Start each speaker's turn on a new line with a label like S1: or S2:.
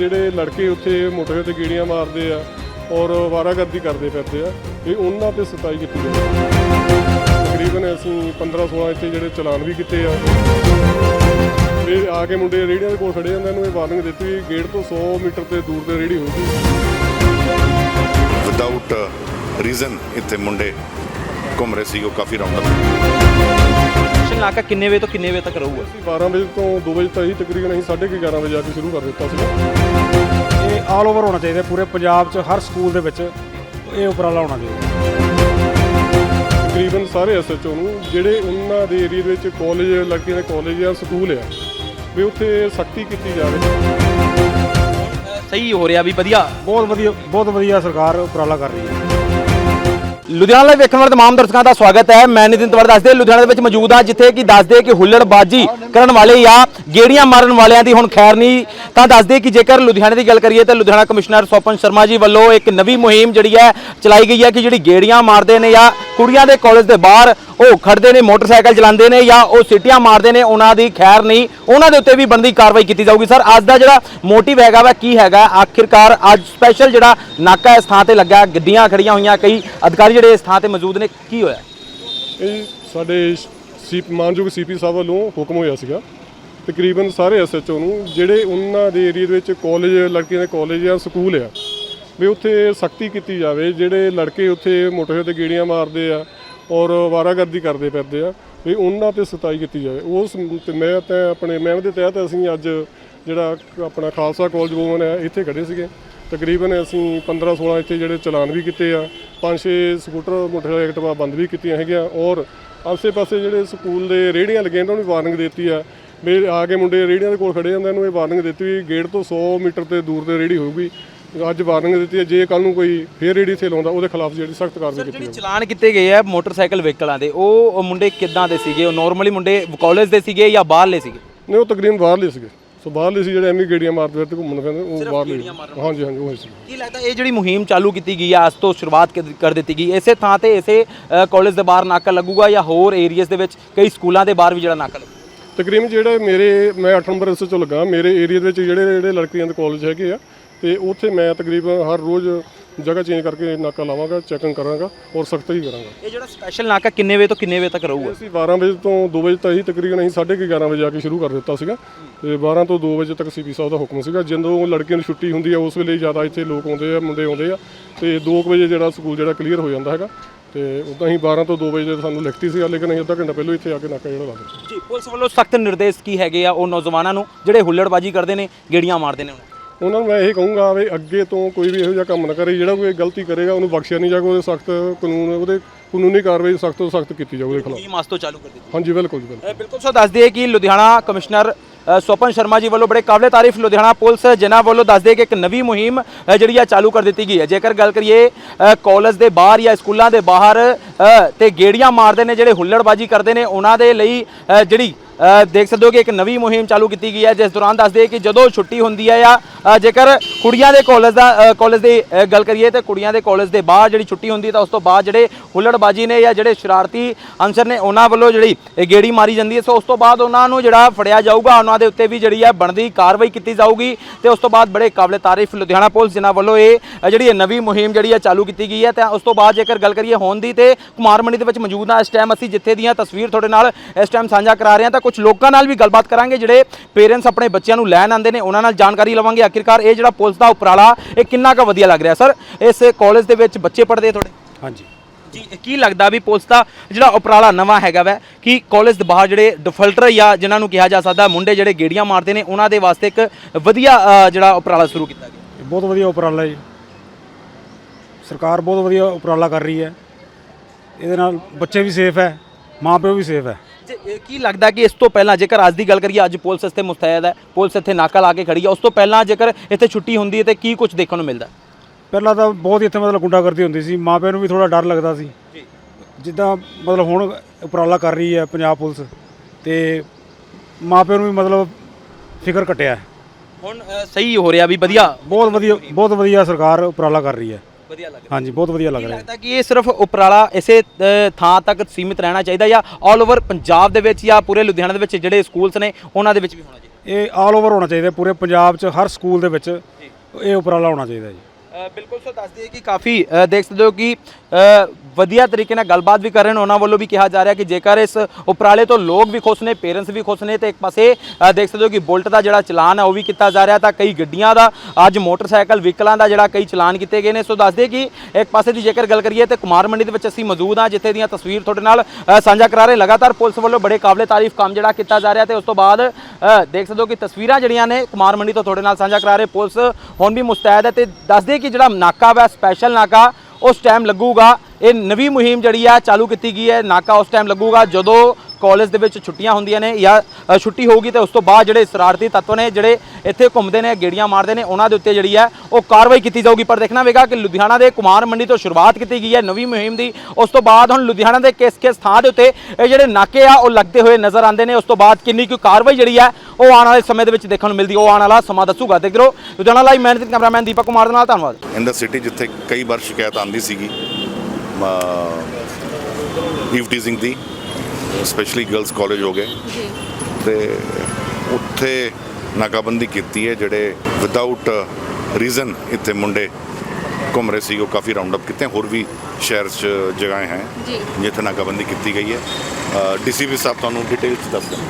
S1: ਜਿਹੜੇ ਲੜਕੇ ਉੱਥੇ ਮੋਟਰਸਾਈਕਲ ਤੇ ਗੇੜੀਆਂ ਮਾਰਦੇ ਆ ਔਰ ਵਾਰਾਗਰਦੀ ਕਰਦੇ ਫਿਰਦੇ ਆ, ਇਹ ਉਹਨਾਂ ਤੇ ਸਤਾਈ ਕੀਤੀ ਜਾਂਦੀ ਤਕਰੀਬਨ ਅਸੀਂ 15 16 ਇੱਥੇ ਜਿਹੜੇ ਚਲਾਨ ਵੀ ਕੀਤੇ ਆ। ਇਹ ਆ ਕੇ ਮੁੰਡੇ ਰੇੜੀਆਂ ਦੇ ਕੋਲ ਖੜੇ ਜਾਂਦੇ ਨੂੰ ਇਹ ਵਾਰਨਿੰਗ ਦਿੱਤੀ ਵੀ ਗੇਟ ਤੋਂ 100 ਮੀਟਰ ਤੇ ਦੂਰ ਤੇ ਰੇੜੀ ਹੋਊਗੀ।
S2: ਵਿਦਆਊਟ ਰੀਜ਼ਨ ਇੱਥੇ ਮੁੰਡੇ ਘੁੰਮ ਰਹੇ ਸੀ, ਉਹ ਕਾਫੀ ਰਾਉਂਡ
S3: ਨਾਕਾ ਕਿੰਨੇ ਵਜੇ ਤੋਂ ਕਿੰਨੇ ਵਜੇ ਤੱਕ ਰਹੂਗਾ?
S1: ਅਸੀਂ 12 ਵਜੇ ਤੋਂ 2 ਵਜੇ ਤੱਕ ਹੀ ਤਕਰੀਬਨ ਅਸੀਂ 11:30 ਵਜੇ ਆ ਕੇ ਸ਼ੁਰੂ ਕਰ ਦਿੱਤਾ ਸੀਗਾ।
S4: ਇਹ ਆਲ ਓਵਰ ਹੋਣਾ ਚਾਹੀਦਾ ਪੂਰੇ ਪੰਜਾਬ 'ਚ ਹਰ ਸਕੂਲ ਦੇ ਵਿੱਚ ਇਹ ਉਪਰਾਲਾ ਹੋਣਾ ਚਾਹੀਦਾ।
S1: ਤਕਰੀਬਨ ਸਾਰੇ ਐਸਐਚਓ ਨੂੰ ਜਿਹੜੇ ਉਹਨਾਂ ਦੇ ਏਰੀਆ ਦੇ ਵਿੱਚ ਕਾਲਜ ਲੱਗੇ ਨੇ ਕਾਲਜ ਜਾਂ ਸਕੂਲ ਆ ਵੀ ਉੱਥੇ ਸਖਤੀ ਕੀਤੀ ਜਾਵੇ।
S3: ਸਹੀ ਹੋ ਰਿਹਾ ਵੀ ਵਧੀਆ।
S4: ਬਹੁਤ ਵਧੀਆ ਬਹੁਤ ਵਧੀਆ ਸਰਕਾਰ ਉਪਰਾਲਾ ਕਰ ਰਹੀ ਹੈ।
S3: ਲੁਧਿਆਣਾ ਲਈ ਵੇਖਣ ਵਾਲੇ ਤਮਾਮ ਦਰਸ਼ਕਾਂ ਦਾ ਸਵਾਗਤ ਹੈ। ਮੈਂ ਨਿਤਿਨ ਤਵਰ ਦੱਸਦੇ, ਲੁਧਿਆਣਾ ਦੇ ਵਿੱਚ ਮੌਜੂਦ ਹਾਂ, ਜਿੱਥੇ ਕਿ ਦੱਸਦੇ ਕਿ ਹੁੱਲੜਬਾਜੀ ਕਰਨ ਵਾਲੇ ਜਾਂ ਗੇੜੀਆਂ ਮਾਰਨ ਵਾਲਿਆਂ ਦੀ ਹੁਣ ਖੈਰ ਨਹੀਂ। ਤਾਂ ਦੱਸਦੇ ਕਿ ਜੇਕਰ ਲੁਧਿਆਣੇ ਦੀ ਗੱਲ ਕਰੀਏ ਤਾਂ ਲੁਧਿਆਣਾ ਕਮਿਸ਼ਨਰ ਸੋਪਨ ਸ਼ਰਮਾ ਜੀ ਵੱਲੋਂ ਇੱਕ ਨਵੀਂ ਮੁਹਿੰਮ ਜਿਹੜੀ ਹੈ ਚਲਾਈ ਗਈ ਹੈ ਕਿ ਜਿਹੜੀ ਗੇੜੀਆਂ ਮਾਰਦੇ ਨੇ ਜਾਂ ਕੁੜੀਆਂ ਦੇ ਕਾਲਜ ਦੇ ਬਾਹਰ ਉਹ ਖੜਦੇ ਨੇ, ਮੋਟਰਸਾਈਕਲ ਚਲਾਉਂਦੇ ਨੇ ਜਾਂ ਉਹ ਸਿੱਟੀਆਂ ਮਾਰਦੇ ਨੇ, ਉਹਨਾਂ ਦੀ ਖੈਰ ਨਹੀਂ। ਉਹਨਾਂ ਦੇ ਉੱਤੇ ਵੀ ਬਣਦੀ ਕਾਰਵਾਈ ਕੀਤੀ ਜਾਊਗੀ। ਸਰ, ਅੱਜ ਦਾ ਜਿਹੜਾ ਮੋਟਿਵ ਹੈਗਾ ਵਾ, ਕੀ ਹੈਗਾ? ਆਖਿਰਕਾਰ ਅੱਜ ਸਪੈਸ਼ਲ ਜਿਹੜਾ ਨਾਕਾ ਇਸ ਥਾਂ ਤੇ ਲੱਗਾ, ਗੱਡੀਆਂ ਖੜੀਆਂ ਹੋਈਆਂ, ਕਈ ਅਧਿਕਾਰੀ ਜਿਹੜੇ ਇਸ ਥਾਂ ਤੇ ਮੌਜੂਦ ਨੇ, ਕੀ ਹੋਇਆ?
S1: ਇਹ ਸਾਡੇ ਸੀ, ਮਾਨਯੋਗ ਸੀਪੀ ਸਾਹਿਬ ਵੱਲੋਂ ਹੁਕਮ ਹੋਇਆ ਸੀਗਾ। ਤਕਰੀਬਨ ਸਾਰੇ ਐਸਐਚਓ ਨੂੰ, ਜਿਹੜੇ ਉਹਨਾਂ ਦੇ ਏਰੀਆ ਦੇ ਵਿੱਚ ਕਾਲਜ ਲੜਕੀਆਂ ਦੇ ਕਾਲਜ ਜਾਂ ਸਕੂਲ ਆ, ਵੀ ਉੱਥੇ ਸਖਤੀ ਕੀਤੀ ਜਾਵੇ। ਜਿਹੜੇ ਲੜਕੇ ਉੱਥੇ ਮੋਟਰਸਾਈਕਲ ਤੇ ਗੇੜੀਆਂ ਮਾਰਦੇ ਆ ਔਰ ਵਾਰਾਗਰਦੀ ਕਰਦੇ ਫਿਰਦੇ ਆ ਵੀ ਉਹਨਾਂ ਤੇ ਸਤਾਈ ਕੀਤੀ ਜਾਵੇ। ਉਸ ਤੇ ਮੈਂ ਤਾਂ ਆਪਣੇ ਮਹਿਮ ਦੇ ਤਹਿਤ ਅਸੀਂ ਅੱਜ ਜਿਹੜਾ ਆਪਣਾ ਖਾਲਸਾ ਕਾਲਜ ਵੂਮਨ ਹੈ, ਇੱਥੇ ਖੜੇ ਸੀਗੇ। ਤਕਰੀਬਨ ਅਸੀਂ 15 16 ਇੱਥੇ ਜਿਹੜੇ ਚਲਾਨ ਵੀ ਕੀਤੇ ਆ। ਪੰਜ ਛੇ ਸਕੂਟਰ, ਮੋਟਰਸਾਈਕਲ ਐਕਟਿਵਾ ਬੰਦ ਵੀ ਕੀਤੀਆਂ ਹੈਗੀਆਂ। ਔਰ ਆਸੇ-ਪਾਸੇ ਜਿਹੜੇ ਸਕੂਲ ਦੇ ਰੇਹੜੀਆਂ ਲੱਗੀਆਂ ਇਹਨਾਂ ਨੂੰ ਵੀ ਵਾਰਨਿੰਗ ਦਿੱਤੀ ਆ। ਵੀ ਆ ਕੇ ਮੁੰਡੇ ਰੇਹੜੀਆਂ ਦੇ ਕੋਲ ਖੜੇ ਜਾਂਦੇ ਇਹਨੂੰ ਇਹ ਵਾਰਨਿੰਗ ਦਿੱਤੀ ਵੀ ਗੇਟ ਤੋਂ 100 ਮੀਟਰ ਤੇ ਦੂਰ ਤੇ ਰੇਹੜੀ ਹੋਊਗੀ। ਅੱਜ ਵਾਰਨਿੰਗ ਦਿੱਤੀ ਹੈ ਜੇ ਕੱਲ ਨੂੰ ਕੋਈ ਫੇਰ ਰੇਹੜੀ ਇੱਥੇ ਲਾਉਂਦਾ ਉਹਦੇ ਖਿਲਾਫ ਜਿਹੜੀ ਸਖਤ ਕਾਰਵਾਈ ਕੀਤੀ
S3: ਜਿਹੜੀ
S1: ਜਾਵੇ
S3: ਚਲਾਨ ਕੀਤੇ ਗਏ ਆ ਮੋਟਰਸਾਈਕਲ ਵਹੀਕਲਾਂ ਦੇ ਉਹ ਮੁੰਡੇ ਕਿੱਦਾਂ ਦੇ ਸੀਗੇ? ਉਹ ਨਾਰਮਲੀ ਮੁੰਡੇ ਕਾਲਜ ਦੇ ਸੀਗੇ ਜਾਂ ਬਾਹਰਲੇ ਸੀਗੇ?
S1: ਨਹੀਂ ਉਹ ਤਕਰੀਬਨ ਬਾਹਰਲੇ ਸੀਗੇ। ਸੋ ਬਾਹਰਲੇ ਸੀ ਜਿਹੜੇ ਐਵੇਂ ਗੇੜੀਆਂ ਮਾਰਦੇ ਫਿਰਦੇ ਘੁੰਮਣ ਫਿਰਦੇ ਉਹ ਬਾਹਰਲੇ ਹਾਂਜੀ ਹਾਂਜੀ ਉਹ ਸੀ।
S3: ਕੀ ਲੱਗਦਾ ਇਹ ਜਿਹੜੀ ਮੁਹਿੰਮ ਚਾਲੂ ਕੀਤੀ ਗਈ ਹੈ ਅੱਜ ਤੋਂ ਸ਼ੁਰੂਆਤ ਕਰ- ਕਰ ਦਿੱਤੀ ਗਈ ਇਸੇ ਥਾਂ ਤੇ ਇਸੇ ਕਾਲਜ ਦੇ ਬਾਹਰ ਨਾਕਾ ਲੱਗੂਗਾ ਜਾਂ ਹੋਰ ਏਰੀਆਜ਼ ਦੇ ਵਿੱਚ ਕਈ ਸਕੂਲਾਂ ਦੇ ਬਾਹਰ ਵੀ ਜਿਹੜਾ ਨਾਕਾ ਲੱਗੂਗਾ?
S1: ਤਕਰੀਬਨ ਜਿਹੜੇ ਮੇਰੇ ਮੈਂ 8 ਨੰਬਰ ਇਸ ਚੋਂ ਲੱਗਾ ਮੇਰੇ ਏਰੀਆ ਦੇ ਵਿੱਚ ਜਿਹੜੇ ਜਿਹੜੇ ਲੜਕੀਆਂ ਦੇ ਕਾਲਜ ਹੈਗੇ ਆ ਤੇ ਉੱਥੇ ਮੈਂ ਤਕਰੀਬਨ ਹਰ ਰੋਜ਼ ਜਗ੍ਹਾ ਚੇਂਜ ਕਰਕੇ ਨਾਕਾ ਲਾਵਾਂਗਾ ਚੈਕਿੰਗ ਕਰਾਂਗਾ ਔਰ ਸਖਤ ਹੀ ਕਰਾਂਗਾ।
S3: ਇਹ ਜਿਹੜਾ ਸਪੈਸ਼ਲ ਨਾਕਾ ਕਿੰਨੇ ਵਜੇ ਤੋਂ ਕਿੰਨੇ ਵਜੇ ਤੱਕ ਰਹੂਗਾ?
S1: ਅਸੀਂ 12 ਵਜੇ ਤੋਂ 2 ਵਜੇ ਤੱਕ ਹੀ ਤਕਰੀਬਨ ਅਸੀਂ 11:30 ਵਜੇ ਆ ਕੇ ਸ਼ੁਰੂ ਕਰ ਦਿੱਤਾ ਸੀਗਾ ਤੇ 12 ਤੋਂ 2 ਵਜੇ ਤੱਕ ਸੀਪੀ ਸਾਹਿਬ ਦਾ ਹੁਕਮ ਸੀਗਾ। ਜਦੋਂ ਲੜਕੀਆਂ ਨੂੰ ਛੁੱਟੀ ਹੁੰਦੀ ਆ ਉਸ ਵੇਲੇ ਜ਼ਿਆਦਾ ਇੱਥੇ ਲੋਕ ਆਉਂਦੇ ਆ ਮੁੰਡੇ ਆਉਂਦੇ ਆ ਤੇ 2 ਵਜੇ ਜਿਹੜਾ ਸਕੂਲ ਜਿਹੜਾ ਕਲੀਅਰ ਹੋ ਜਾਂਦਾ ਹੈਗਾ ਤੇ ਉਦਾਂ ਹੀ 12 ਤੋਂ 2 ਵਜੇ ਸਾਨੂੰ ਲਿਖਤੀ ਸੀਗਾ ਲੇਕਿਨ ਅਸੀਂ ਅੱਧਾ ਘੰਟਾ ਪਹਿਲਾਂ ਇੱਥੇ ਆ ਕੇ ਨਾਕਾ ਜਿਹੜਾ ਲਾ ਦਿੱਤਾ।
S3: ਜੀ ਪੁਲਿਸ ਵੱਲੋਂ ਸਖਤ ਨਿਰਦੇਸ਼ ਕੀ ਹੈਗੇ ਆ ਉਹ ਨੌਜਵਾਨਾਂ ਨੂੰ ਜਿਹੜੇ ਹੁੱਲੜਬਾਜੀ ਕਰਦੇ ਨੇ ਗੇੜੀਆਂ ਮਾਰਦੇ ਨੇ? ਉਹਨਾਂ ਨੂੰ?
S1: ਮੈਂ ਇਹ ਕਹੂੰਗਾ ਵੀ ਅੱਗੇ ਤੋਂ ਕੋਈ ਵੀ ਇਹੋ ਜਿਹਾ ਕੰਮ ਨਾ ਕਰੇ ਜਿਹੜਾ ਕੋਈ ਗਲਤੀ ਕਰੇਗਾ ਉਹਨੂੰ ਬਖਸ਼ਿਆ ਨਹੀਂ ਜਾਊਗਾ ਉਹਦੇ ਸਖਤ ਕਾਨੂੰਨ ਉਹਦੇ ਕਾਨੂੰਨੀ ਕਾਰਵਾਈ ਸਖਤ ਤੋਂ ਸਖਤ ਕੀਤੀ ਜਾਊਗੀ ਉਹਦੇ ਖਿਲਾਫ।
S3: ਟੀਮ ਅੱਜ ਤੋਂ ਚਾਲੂ ਕਰ ਦਿੱਤੀ?
S1: ਹਾਂਜੀ ਬਿਲਕੁਲ ਜੀ ਬਿਲਕੁਲ।
S3: ਅ, ਬਿਲਕੁਲ ਸੋ ਦੱਸ ਦਈਏ ਕਿ ਲੁਧਿਆਣਾ ਕਮਿਸ਼ਨਰ ਅ, ਸੋਪਨ ਸ਼ਰਮਾ ਜੀ ਵੱਲੋਂ ਬੜੇ ਕਾਬਲੇ ਤਾਰੀਫ ਲੁਧਿਆਣਾ ਪੁਲਿਸ ਜਿਨ੍ਹਾਂ ਵੱਲੋਂ ਦੱਸ ਦਈਏ ਕਿ ਇੱਕ ਨਵੀਂ ਮੁਹਿੰਮ ਅ, ਜਿਹੜੀ ਆ ਚਾਲੂ ਕਰ ਦਿੱਤੀ ਗਈ ਹੈ। ਜੇਕਰ ਗੱਲ ਕਰੀਏ ਅ, ਕਾਲਜ ਦੇ ਬਾਹਰ ਜਾਂ ਸਕੂਲਾਂ ਦੇ ਬਾਹਰ ਅ, ਤੇ ਗੇੜੀਆਂ ਮਾਰਦੇ ਨੇ ਜਿਹੜੇ ਹੁੱਲੜਬਾਜੀ ਕਰਦੇ ਨੇ ਉਹਨਾਂ ਦੇ ਲਈ ਅ, ਜਿਹੜੀ ਦੇਖ ਸਕਦੇ ਹੋ ਕਿ ਇੱਕ ਨਵੀਂ ਮੁਹਿੰਮ ਚਾਲੂ ਕੀਤੀ ਗਈ ਹੈ, ਜਿਸ ਦੌਰਾਨ ਦੱਸਦੇ ਕਿ ਜਦੋਂ ਛੁੱਟੀ ਹੁੰਦੀ ਹੈ ਜਾਂ ਜੇਕਰ ਕੁੜੀਆਂ ਦੇ ਕਾਲਜ ਦਾ ਕਾਲਜ ਦੀ ਗੱਲ ਕਰੀਏ ਤੇ ਕੁੜੀਆਂ ਦੇ ਕਾਲਜ ਦੇ ਬਾਹਰ ਜਿਹੜੀ ਛੁੱਟੀ ਹੁੰਦੀ ਹੈ ਤਾਂ ਉਸ ਤੋਂ ਬਾਅਦ ਜਿਹੜੇ ਹੁੱਲੜਬਾਜੀ ਨੇ ਜਾਂ ਜਿਹੜੇ ਸ਼ਰਾਰਤੀ ਅਨਸਰ ਨੇ ਉਹਨਾਂ ਵੱਲੋਂ ਜਿਹੜੀ ਗੇੜੀ ਮਾਰੀ ਜਾਂਦੀ ਹੈ। ਸੋ ਉਸ ਤੋਂ ਬਾਅਦ ਉਹਨਾਂ ਨੂੰ ਜਿਹੜਾ ਫੜਿਆ ਜਾਊਗਾ, ਉਹਨਾਂ ਦੇ ਉੱਤੇ ਵੀ ਜਿਹੜੀ ਹੈ ਬਣਦੀ ਕਾਰਵਾਈ ਕੀਤੀ ਜਾਊਗੀ ਤੇ ਉਸ ਤੋਂ ਬਾਅਦ ਬੜੇ ਕਾਬਲੇ ਤਾਰੀਫ ਲੁਧਿਆਣਾ ਪੁਲਿਸ, ਜਿਨ੍ਹਾਂ ਵੱਲੋਂ ਇਹ ਜਿਹੜੀ ਇਹ ਨਵੀਂ ਮੁਹਿੰਮ ਜਿਹੜੀ ਹੈ ਚਾਲੂ ਕੀਤੀ ਗਈ ਹੈ, ਤਾਂ ਉਸ ਤੋਂ ਬਾਅਦ ਜੇਕਰ ਗੱਲ ਕਰੀਏ ਹੋਣ ਦੀ ਤੇ ਕੁਮਾਰ ਮੰਡੀ ਦੇ ਵਿੱਚ ਮੌਜੂਦ ਹਾਂ। ਇਸ ਟਾਈਮ ਅਸੀਂ ਜਿੱਥੇ ਦੀਆਂ ਤਸਵੀਰ ਤੁਹਾਡੇ ਨਾਲ ਇਸ ਟਾਈਮ ਸਾਂਝਾ ਕਰਾ ਰਹੇ ਹਾਂ, ਤਾਂ ਕੁਝ ਲੋਕਾਂ ਨਾਲ ਵੀ ਗੱਲਬਾਤ ਕਰਾਂਗੇ ਜਿਹੜੇ ਪੇਰੈਂਟਸ ਆਪਣੇ ਬੱਚਿਆਂ ਨੂੰ ਲੈਣ ਆਉਂਦੇ ਨੇ ਉਹਨਾਂ ਨਾਲ ਜਾਣਕਾਰੀ ਲਵਾਂਗੇ। ਆਖਿਰਕਾਰ ਇਹ ਜਿਹੜਾ ਪੁਲਿਸ ਦਾ ਉਪਰਾਲਾ ਇਹ ਕਿੰਨਾ ਕੁ ਵਧੀਆ ਲੱਗ ਰਿਹਾ। ਸਰ ਇਸ ਕਾਲਜ ਦੇ ਵਿੱਚ ਬੱਚੇ ਪੜ੍ਹਦੇ ਤੁਹਾਡੇ?
S4: ਹਾਂਜੀ।
S3: ਜੀ ਕੀ ਲੱਗਦਾ ਵੀ ਪੁਲਿਸ ਦਾ ਜਿਹੜਾ ਉਪਰਾਲਾ ਨਵਾਂ ਹੈਗਾ ਵੈ ਕਿ ਕਾਲਜ ਦੇ ਬਾਹਰ ਜਿਹੜੇ ਡਿਫਲਟਰ ਜਾਂ ਜਿਨ੍ਹਾਂ ਨੂੰ ਕਿਹਾ ਜਾ ਸਕਦਾ ਮੁੰਡੇ ਜਿਹੜੇ ਗੇੜੀਆਂ ਮਾਰਦੇ ਨੇ ਉਹਨਾਂ ਦੇ ਵਾਸਤੇ ਇੱਕ ਵਧੀਆ ਜਿਹੜਾ ਉਪਰਾਲਾ ਸ਼ੁਰੂ ਕੀਤਾ ਗਿਆ?
S4: ਬਹੁਤ ਵਧੀਆ ਉਪਰਾਲਾ ਜੀ। ਸਰਕਾਰ ਬਹੁਤ ਵਧੀਆ ਉਪਰਾਲਾ ਕਰ ਰਹੀ ਹੈ। ਇਹਦੇ ਨਾਲ ਬੱਚੇ ਵੀ ਸੇਫ ਹੈ ਮਾਪਿਓ ਵੀ ਸੇਫ ਹੈ।
S3: ਜੀ, ਇਹ ਕੀ ਲੱਗਦਾ ਕਿ ਇਸ ਤੋਂ ਪਹਿਲਾਂ ਜੇਕਰ ਅੱਜ ਦੀ ਗੱਲ ਕਰੀਏ ਅੱਜ ਪੁਲਿਸ ਇੱਥੇ ਮੁਸਤੈਦ ਹੈ ਪੁਲਿਸ ਇੱਥੇ ਨਾਕਾ ਲਾ ਕੇ ਖੜੀ ਹੈ ਉਸ ਤੋਂ ਪਹਿਲਾਂ ਜੇਕਰ ਇੱਥੇ ਛੁੱਟੀ ਹੁੰਦੀ ਹੈ ਤੇ ਕੀ ਕੁਝ ਦੇਖਣ ਨੂੰ ਮਿਲਦਾ?
S4: ਪਹਿਲਾਂ ਤਾਂ ਬਹੁਤ ਹੀ ਇੱਥੇ ਮਤਲਬ ਗੁੰਡਾਗਰਦੀ ਹੁੰਦੀ ਸੀ ਮਾਪਿਆਂ ਨੂੰ ਵੀ ਥੋੜਾ ਡਰ ਲੱਗਦਾ ਸੀ।
S3: ਜੀ।
S4: ਜਿੱਦਾਂ ਮਤਲਬ ਹੁਣ ਉਪਰਾਲਾ ਕਰ ਰਹੀ ਹੈ ਪੰਜਾਬ ਪੁਲਿਸ ਤੇ ਮਾਪਿਆਂ ਨੂੰ ਵੀ ਮਤਲਬ ਫਿਕਰ ਘਟਿਆ ਹੈ।
S3: ਹੁਣ ਅ, ਸਹੀ ਹੋ ਰਿਹਾ ਵੀ ਵਧੀਆ।
S4: ਬਹੁਤ ਵਧੀਆ ਬਹੁਤ ਵਧੀਆ ਸਰਕਾਰ ਉਪਰਾਲਾ ਕਰ ਰਹੀ ਹੈ।
S3: ਵਧੀਆ ਲੱਗ ਰਿਹਾ।
S4: ਹਾਂਜੀ ਬਹੁਤ ਵਧੀਆ ਲੱਗ ਰਿਹਾ। ਹੈ
S3: ਲੱਗਦਾ ਕਿ ਇਹ ਸਿਰਫ ਉਪਰਾਲਾ ਇਸੇ ਅ, ਥਾਂ ਤੱਕ ਸੀਮਿਤ ਰਹਿਣਾ ਚਾਹੀਦਾ ਜਾਂ ਆਲ ਓਵਰ ਪੰਜਾਬ ਦੇ ਵਿੱਚ ਜਾਂ ਪੂਰੇ ਲੁਧਿਆਣਾ ਦੇ ਵਿੱਚ ਜਿਹੜੇ ਸਕੂਲਸ ਨੇ ਉਹਨਾਂ ਦੇ ਵਿੱਚ ਵੀ ਹੋਣਾ ਚਾਹੀਦਾ?
S4: ਇਹ ਆਲ ਓਵਰ ਹੋਣਾ ਚਾਹੀਦਾ ਪੂਰੇ ਪੰਜਾਬ 'ਚ ਹਰ ਸਕੂਲ ਦੇ ਵਿੱਚ ਇਹ ਉਪਰਾਲਾ ਹੋਣਾ ਚਾਹੀਦਾ ਜੀ।
S3: ਅ, ਬਿਲਕੁਲ ਸੋ ਦੱਸ ਦਈਏ ਕਿ ਕਾਫੀ ਅ, ਦੇਖ ਸਕਦੇ ਹੋ ਕਿ ਅ, ਵਧੀਆ ਤਰੀਕੇ ਨਾਲ ਗੱਲਬਾਤ ਵੀ ਕਰ ਰਹੇ ਨੇ। ਉਹਨਾਂ ਵੱਲੋਂ ਵੀ ਕਿਹਾ ਜਾ ਰਿਹਾ ਕਿ ਜੇਕਰ ਇਸ ਉਪਰਾਲੇ ਤੋਂ ਲੋਕ ਵੀ ਖੁਸ਼ ਨੇ, ਪੇਰੈਂਟਸ ਵੀ ਖੁਸ਼ ਨੇ, ਤੇ ਇੱਕ ਪਾਸੇ ਦੇਖ ਸਕਦੇ ਹੋ ਕਿ ਬੁਲਟ ਦਾ ਜਿਹੜਾ ਚਲਾਨ ਹੈ ਉਹ ਵੀ ਕੀਤਾ ਜਾ ਰਿਹਾ। ਤਾਂ ਕਈ ਗੱਡੀਆਂ ਦਾ, ਅੱਜ ਮੋਟਰਸਾਈਕਲ, ਵਹੀਕਲਾਂ ਦਾ ਜਿਹੜਾ ਕਈ ਚਲਾਨ ਕੀਤੇ ਗਏ ਨੇ। ਸੋ ਦੱਸਦੇ ਕਿ ਇੱਕ ਪਾਸੇ ਦੀ ਜੇਕਰ ਗੱਲ ਕਰੀਏ, ਤੇ ਕੁਮਾਰ ਮੰਡੀ ਦੇ ਵਿੱਚ ਅਸੀਂ ਮੌਜੂਦ ਹਾਂ, ਜਿੱਥੇ ਦੀਆਂ ਤਸਵੀਰ ਤੁਹਾਡੇ ਨਾਲ ਸਾਂਝਾ ਕਰਾ ਰਹੇ ਲਗਾਤਾਰ ਪੁਲਿਸ ਵੱਲੋਂ ਬੜੇ ਕਾਬਲੇ ਤਾਰੀਫ ਕੰਮ ਜਿਹੜਾ ਕੀਤਾ ਜਾ ਰਿਹਾ, ਤੇ ਉਸ ਤੋਂ ਬਾਅਦ ਦੇਖ ਸਕਦੇ ਹੋ ਕਿ ਤਸਵੀਰਾਂ ਜਿਹੜੀਆਂ ਨੇ ਕੁਮਾਰ ਮੰਡੀ ਤੋਂ ਤੁਹਾਡੇ ਨਾਲ ਸਾਂਝਾ ਕਰਾ ਰਹੇ। ਪੁਲਿਸ ਹੁਣ ਵੀ ਮੁਸਤੈਦ ਹੈ। ਤੇ ਦੱਸਦੇ ਕਿ ਜਿਹੜਾ ਨਾਕਾ ਵਾ, ਸਪੈਸ਼ਲ ਨਾਕਾ ਉਸ ਟਾਈਮ ਲੱਗੂਗਾ। ਇਹ ਨਵੀਂ ਮੁਹਿੰਮ ਜਿਹੜੀ ਆ ਚਾਲੂ ਕੀਤੀ ਗਈ ਹੈ, ਨਾਕਾ ਉਸ ਟਾਈਮ ਲੱਗੂਗਾ। ਜਦੋਂ ਕਾਲਜ ਦੇ ਵਿੱਚ ਛੁੱਟੀਆਂ ਹੁੰਦੀਆਂ ਨੇ ਜਾਂ ਛੁੱਟੀ ਹੋਊਗੀ ਤੇ ਉਸ ਤੋਂ ਬਾਅਦ ਜਿਹੜੇ ਸ਼ਰਾਰਤੀ ਤੱਤਵ ਨੇ, ਜਿਹੜੇ ਇੱਥੇ ਘੁੰਮਦੇ ਨੇ, ਗੇੜੀਆਂ ਮਾਰਦੇ ਨੇ, ਉਹਨਾਂ ਦੇ ਉੱਤੇ ਜਿਹੜੀ ਹੈ ਉਹ ਕਾਰਵਾਈ ਕੀਤੀ ਜਾਊਗੀ। ਪਰ ਦੇਖਣਾ ਹੋਵੇਗਾ ਕਿ ਲੁਧਿਆਣਾ ਦੇ ਕੁਮਾਰ ਮੰਡੀ ਤੋਂ ਸ਼ੁਰੂਆਤ ਕੀਤੀ ਗਈ ਹੈ, ਨਵੀਂ ਮੁਹਿੰਮ ਦੀ। ਉਸ ਤੋਂ ਬਾਅਦ ਹੁਣ ਲੁਧਿਆਣਾ ਦੇ ਕਿਸ ਕਿਸ ਥਾਂ ਦੇ ਉੱਤੇ ਇਹ ਜਿਹੜੇ ਨਾਕੇ ਆ, ਉਹ ਲੱਗਦੇ ਹੋਏ ਨਜ਼ਰ ਆਉਂਦੇ ਨੇ। ਉਸ ਤੋਂ ਬਾਅਦ ਕਿੰਨੀ ਕੁ ਕਾਰਵਾਈ ਜਿਹੜੀ ਹੈ, ਉਹ ਆਉਣ ਵਾਲੇ ਸਮੇਂ ਦੇ ਵਿੱਚ ਦੇਖਣ ਨੂੰ ਮਿਲਦੀ। ਉਹ ਆਉਣ ਵਾਲਾ ਸਮਾਂ ਦੱਸੂਗਾ। ਦੇਖਦੇ ਰਹੋ, Ludhiana live manager cameraman Deepak Kumar ਦੇ ਨਾਲ, ਧੰਨਵਾਦ।
S2: ਇਨ ਦਾ ਸਿਟੀ ਜਿੱਥੇ ਕਈ ਵਾਰ ਸ਼ਿਕਾਇਤ ਆਉਂਦੀ ਸੀਗੀ ਈਵ ਟੀਜ਼ਿੰਗ ਦੀ ਸਪੈਸ਼ਲੀ ਗਰਲਸ ਕਾਲਜ ਹੋ ਗਏ। ਤੇ ਉੱਥੇ ਨਾਕਾਬੰਦੀ ਕੀਤੀ ਹੈ ਜਿਹੜੇ ਵਿਦਆਊਟ ਰੀਜ਼ਨ ਇੱਥੇ ਮੁੰਡੇ ਘੁੰਮ ਰਹੇ ਸੀ ਉਹ ਕਾਫੀ ਰਾਉਂਡ ਅਪ ਕੀਤੇ। ਹੋਰ ਵੀ ਸ਼ਹਿਰ 'ਚ ਜਗ੍ਹਾ ਹੈ। ਜਿੱਥੇ ਨਾਕਾਬੰਦੀ ਕੀਤੀ ਗਈ ਹੈ। ਡੀਸੀਪੀ ਸਾਹਿਬ ਤੁਹਾਨੂੰ ਡਿਟੇਲਸ ਦੱਸ ਦੇਣ